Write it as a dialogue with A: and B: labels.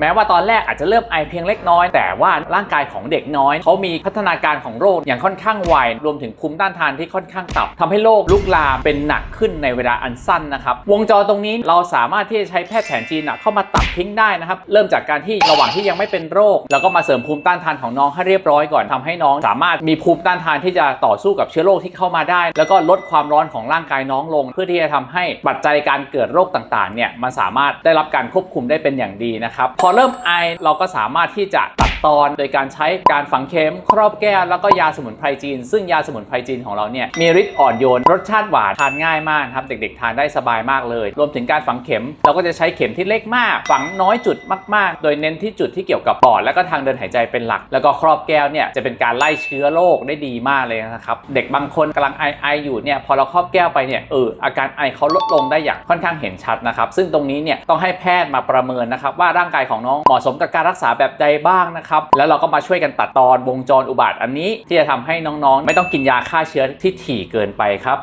A: แม้ว่าตอนแรกอาจจะเริ่มไอเพียงเล็กน้อย แต่ว่าร่างกายของเด็กน้อยเขามีพัฒนาการของโรคอย่างค่อนข้างไวรวมถึงภูมิต้านทานที่ค่อนข้างต่ำทำให้โรคลุกลามเป็นหนักขึ้นในเวลาอันสั้นนะครับวงจรตรงนี้เราสามารถที่จะใช้แพทย์แผนจีนเข้ามาตัดทิ้งได้นะครับเริ่มจากการที่ระหว่างที่ยังไม่เป็นโรค แล้วก็มาเสริมภูมิต้านทานของน้องให้เรียบร้อยก่อนทำให้น้อง สามารถมีภูมิต้านทานที่จะต่อสู้กับเชื้อโรคที่เข้ามาได้ แล้วก็ลดความร้อนของร่างกายน้องลง เพื่อที่จะทำให้ปัจจัยการเกิดโรคต่างๆเนี่ยมันสามารถได้รับการควบคุมได้เป็นอย่างดีนะครับพอเริ่มไอเราก็สามารถที่จะ ตอน โดยการใช้การฝังเข็มครอบแก้วแล้วก็ยาสมุนไพรจีน ซึ่งยาสมุนไพรจีนของเราเนี่ยมีฤทธิ์อ่อนโยน รสชาติหวานทานง่ายมากครับเด็กๆ ทานได้สบายมากเลย รวมถึงการฝังเข็ม เราก็จะใช้เข็มที่เล็กมาก ฝังน้อยจุดมากๆ โดยเน้นที่จุดที่เกี่ยวกับปอดและก็ทางเดินหายใจเป็นหลัก แล้วก็ครอบแก้วเนี่ยจะเป็นการไล่เชื้อโรคได้ดีมากเลยนะครับเด็กบางคนกำลังไอไออยู่เนี่ยพอเราครอบแก้วไปเนี่ยเอออาการไอเขาลดลงได้อย่างค่อนข้างเห็นชัดนะครับซึ่งตรงนี้เนี่ยต้องให้แพทย์มาประเมินนะครับว่าร่างกายของน้องเหมาะสมกับการรักษาแบบใดบ้างนะครับแล้วเราก็มาช่วยกันตัดตอนวงจรอุบัติอันนี้ที่จะทำให้น้องๆ ไม่ต้องกินยาฆ่าเชื้อที่ถี่เกินไปครับ